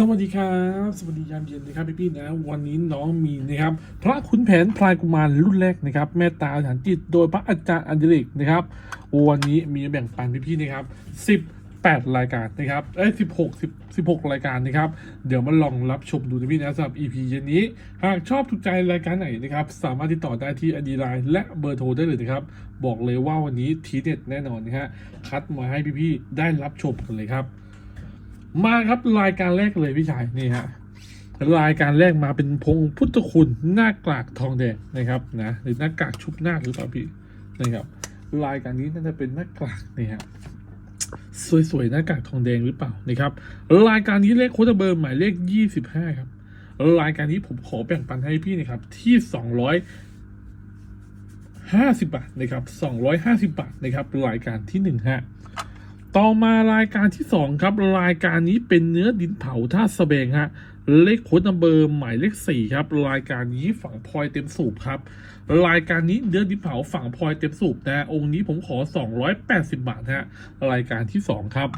สวัสดีครับ สวัสดียามเย็นนะครับพี่ๆนะ วันนี้น้องมีนะครับ พระขุนแผนพลายกุมารรุ่นแรกนะครับแม่ตาฐานจิตโดยพระอาจารย์อันเดริกนะครับวันนี้มีแบ่งปันพี่ๆนะครับ 18 รายการนะครับเอ้ย16 10 16 รายการนะครับ เดี๋ยวมาลองรับชมดูนะพี่นะสำหรับ EP เย็นนี้ หากชอบถูกใจรายการไหนนะครับ สามารถติดต่อได้ที่อดีไลน์และเบอร์โทรได้เลยนะครับ บอกเลยว่าวันนี้ทีเด็ดแน่นอนนะฮะคัดมาให้พี่ๆได้รับชมกันเลยครับ มาครับรายการแรกเลยพี่ชายนี่ฮะรายการแรกมาเป็นพงพุทธคุณหน้ากากทองแดงนะครับนะหรือหน้ากากชุบหน้าหรือเปล่าพี่นะครับรายการนี้น่าจะเป็นหน้ากากนี่ฮะสวยๆหน้ากากทองแดงหรือเปล่านะครับรายการนี้เลขโค้ดเบอร์หมายเลขยี่สิบห้าครับรายการนี้ผมขอแบ่งปันให้พี่นะครับที่สองร้อยห้าสิบบาทนะครับสองร้อยห้าสิบบาทนะครับรายการที่หนึ่งฮะ ต่อมารายการที่ 2 ครับ รายการนี้เป็นเนื้อดินเผาท่าสะเบงฮะเลขโค้ดนัมเบอร์หมายเลข4ครับ รายการนี้ฝั่งพลอยเต็มสูบครับ รายการนี้เนื้อดินเผาฝั่งพลอยเต็มสูบนะองค์นี้ผมขอ 280 บาทฮะรายการที่ 2 ครับ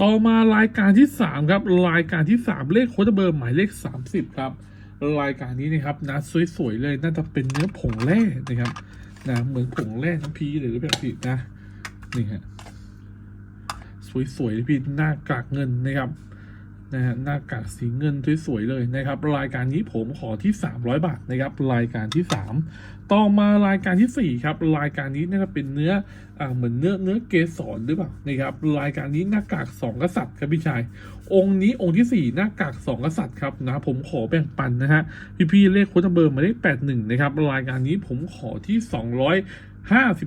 ต่อมารายการที่ 3 ครับ รายการที่ 3 เลขโค้ดนัมเบอร์หมายเลข 30 ครับ รายการนี้นะครับนะสวยๆเลยน่าจะเป็นเนื้อผงแร่นะครับนะเหมือนผงแร่น้ำพีเลยหรือแบบผิดนะนี่ฮะ สวยๆเลยพี่หน้ากากเงินนะครับนะฮะหน้ากากสีเงินสวยๆเลยนะครับ รายการนี้ผมขอที่ 300 บาทนะครับ รายการที่ 3 ต่อมารายการที่ 4 ครับ รายการนี้นะครับเป็นเนื้ออ่าเหมือนเนื้อเนื้อเกสรหรือเปล่านะครับ รายการนี้หน้ากากสองกษัตริย์ครับพี่ชาย องค์นี้องค์ที่ 4 หน้ากากสองกษัตริย์ครับนะผมขอแบ่งปันนะฮะพี่ๆเลขโค้ดเบอร์มายเลข81นะครับรายการนี้ผมขอที่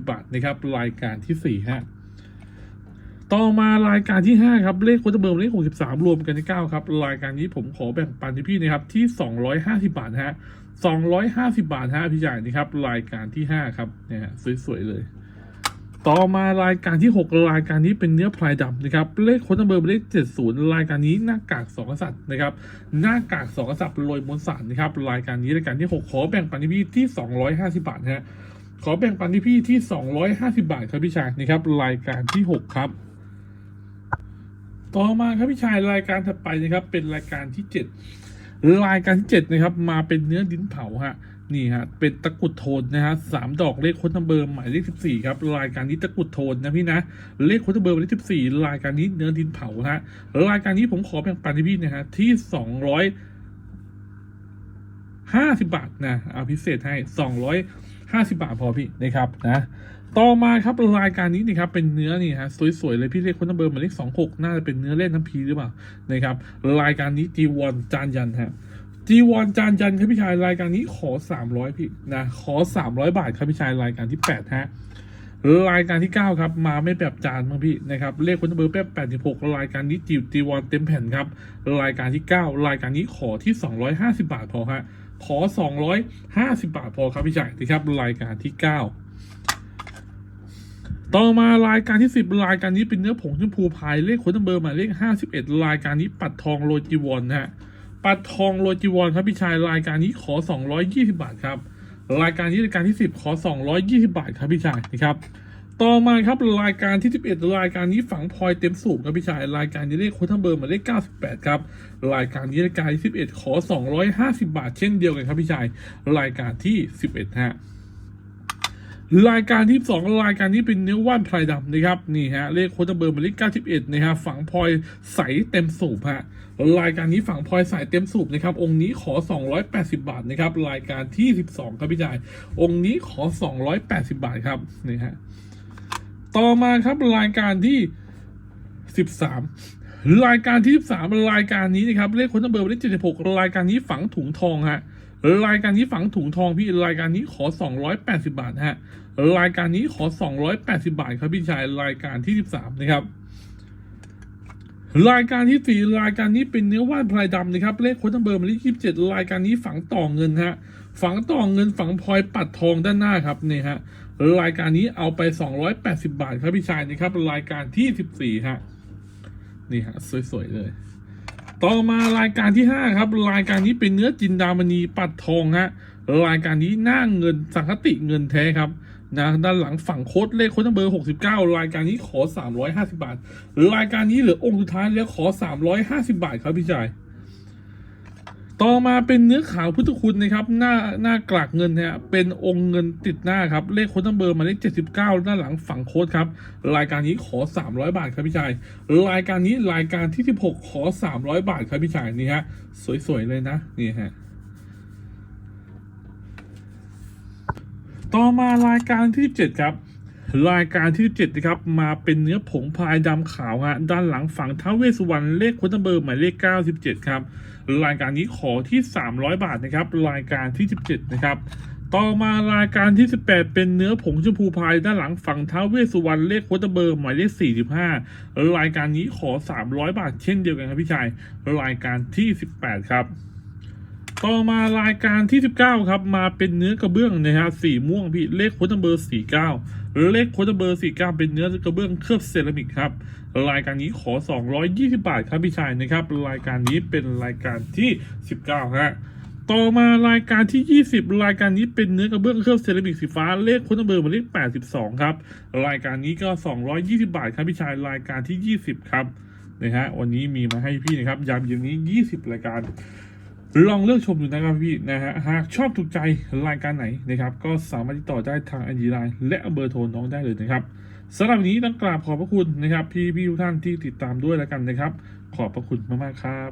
250 บาทนะครับรายการที่4ฮะ ต่อมารายการที่ 5 ครับ เลขโค้ดเบอร์เลข 63 รวมกันที่9ครับ รายการนี้ผมขอแบ่งปันที่พี่นะครับ ที่ 250 บาทฮะ 250 บาทฮะพี่จ่ายนะครับ รายการที่ 5 ครับเนี่ยฮะสวยๆเลย ต่อมารายการที่ 6 รายการนี้เป็นเนื้อพลายดำนะครับ เลขโค้ดเบอร์เลข 70 รายการนี้หน้ากากสองกษัตริย์นะครับ หน้ากากสองกษัตริย์โรยมวลสารนะครับ รายการนี้รายการที่ 6 ขอแบ่งปันที่พี่ที่ 250 บาทฮะ ขอแบ่งปันที่พี่ที่ 250 บาทครับพี่ชายนะครับ รายการที่ 6 ครับ ต่อมาครับพี่ชายรายการถัดไปนะครับ เป็นรายการที่7รายการที่7นะครับ มาเป็นเนื้อดินเผาฮะนี่ฮะเป็นตะกุดโทนนะฮะสามดอกเลขโค้ดนัมเบอร์หมายเลข14ครับรายการนี้ตะกุดโทนนะพี่นะเลขโค้ดนัมเบอร์หมายเลข14รายการนี้เนื้อดินเผาฮะรายการนี้ผมขอแบ่งปันให้พี่นะฮะที่200ห้าสิบบาทนะเอาพิเศษให้สองร้อยห้าสิบาทพอพี่นะครับนะ ต่อมาครับรายการนี้นี่ครับเป็นเนื้อนี่ฮะสวยๆเลยพี่เลขคนนัมเบอร์หมายเลขสองหกน่าจะเป็นเนื้อเล่นน้ำพีหรือเปล่านะครับรายการนี้จีวอนจานยันฮะจีวอนจานยันครับพี่ชายรายการนี้ขอสามร้อยพี่นะขอสามร้อยบาทครับพี่ชายรายการที่แปดฮะรายการที่ 9 ครับ มาไม่แบบจานมั้งพี่นะครับเลขคนเบอร์แป๊บ86 รายการนี้จิวจีวอนเต็มแผ่นครับ รายการที่ 9 รายการนี้ขอที่ 250 บาทพอฮะขอ 250 บาทพอครับพี่ชายนะครับรายการที่ 9 ต่อมารายการที่ 10 รายการนี้เป็นเนื้อผงชมพูพายเลขคนเบอร์หมายเลข51 รายการนี้ปัดทองโรจีวอนฮะปัดทองโรจีวอนครับพี่ชายรายการนี้ขอ 220 บาทครับรายการที่รายการที่ 10 ขอ 220 บาทครับพี่ชายนะครับต่อมาครับรายการที่ 11 รายการนี้ฝังพลอยเต็มสูบครับพี่ชายรายการนี้เลขโค้ดเบอร์หมายเลข 98 ครับรายการนี้รายการที่ 11 ขอ 250 บาท เช่นเดียวกันครับพี่ชายรายการที่ 11ฮะ รายการที่สองรายการนี้เป็นเนื้อว่านพลายดำนะครับนี่ฮะเลขโค้ดเบอร์หมายเลข91นะฮะฝังพลอยใสเต็มสูบฮะรายการนี้ฝังพลอยใสเต็มสูบนะครับองค์นี้ขอ 280 บาทนะครับรายการที่ 12 ครับพี่ชายองค์นี้ขอ 280 บาทครับนี่ฮะต่อมาครับรายการที่ 13 รายการที่ 13 รายการนี้นะครับเลขคนเบอร์เลข76รายการนี้ฝังถุงทองฮะ รายการนี้ฝังถุงทองพี่รายการนี้ขอ 280 บาทฮะรายการนี้ขอ 280 บาทครับพี่ชายรายการที่ 13 นะครับ รายการที่สี่รายการนี้เป็นเนื้อว่านพลายดำนะครับ เลขโค้ดนัมเบอร์มายเลขยี่สิบเจ็ดรายการนี้ฝังต่อเงินฮะฝังต่อเงินฝังพลอยปัดทองด้านหน้าครับนี่ฮะรายการนี้เอาไปสองร้อยแปดสิบาทครับพี่ชายนะครับรายการที่สิบสี่ฮะนี่ฮะสวยๆเลย ต่อมารายการที่ห้าครับ รายการนี้เป็นเนื้อจินดามณีปัดทองฮะรายการนี้หน้าเงินสังคติเงินแท้ครับนะด้านหลังฝั่งโค้ดเลขโค้ดนัมเบอร์ 69 รายการนี้ขอ 350 บาท รายการนี้เหลือองค์สุดท้ายแล้วขอ 350 บาทครับพี่ชาย ต่อมาเป็นเนื้อขาวพุทธคุณนะครับ หน้าหน้ากลากเงินเนี่ยเป็นองค์เงินติดหน้าครับ เลขโค้ดนัมเบอร์มาเลข 79ด้านหลังฝั่งโค้ดครับ รายการนี้ขอ 300 บาทครับพี่ชาย รายการนี้รายการที่ 16 ขอ 300 บาทครับพี่ชายนี่ฮะสวยๆเลยนะนี่ฮะต่อมารายการที่ 17 ครับ รายการที่7นะครับมาเป็นเนื้อผงพายดำขาวฮะด้านหลังฝั่งท้าเวสุวรรณเลขค้ดนัมเบอร์หมายเลข 97 ครับ รายการนี้ขอที่ 300 บาทนะครับ รายการที่ 17 นะครับ ต่อมารายการที่ 18 เป็นเนื้อผงชมพูพายด้านหลังฝั่งท้าเวสุวรรณเลขค้ดนัมเบอร์หมายเลข 45 รายการนี้ขอ 300 บาท เช่นเดียวกันครับพี่ชายรายการที่ 18 ครับต่อมารายการที่ 19 ครับ มาเป็นเนื้อกระเบื้องนะฮะสีม่วงพี่เลขค้ดนัมเบอร์ 49 เลขโค้ดนัมเบอร์49เป็นเนื้อกระเบื้องเคลือบเซรามิกครับ รายการนี้ขอ 220 บาทครับพี่ชายนะครับ รายการนี้เป็นรายการที่ 19ฮะต่อมารายการที่ 20 รายการนี้เป็นเนื้อกระเบื้องเคลือบเซรามิกสีฟ้าเลขค้ดนัมเบอร์หมายเลข82 ครับ รายการนี้ก็ 220 บาทครับพี่ชายรายการที่ 20 ครับนะฮะวันนี้มีมาให้พี่นะครับย้ำอย่างนี้ 20 รายการ ลองเลือกชมดูนะครับพี่นะฮะหากชอบถูกใจรายการไหนนะครับ ก็สามารถติดต่อได้ทางไอดีไลน์และเบอร์โทรน้องได้เลยนะครับสำหรับนี้ต้องกราบขอบพระคุณนะครับ พี่พี่ทุกท่านที่ติดตามด้วยแล้วกันนะครับ ขอบพระคุณมากๆครับ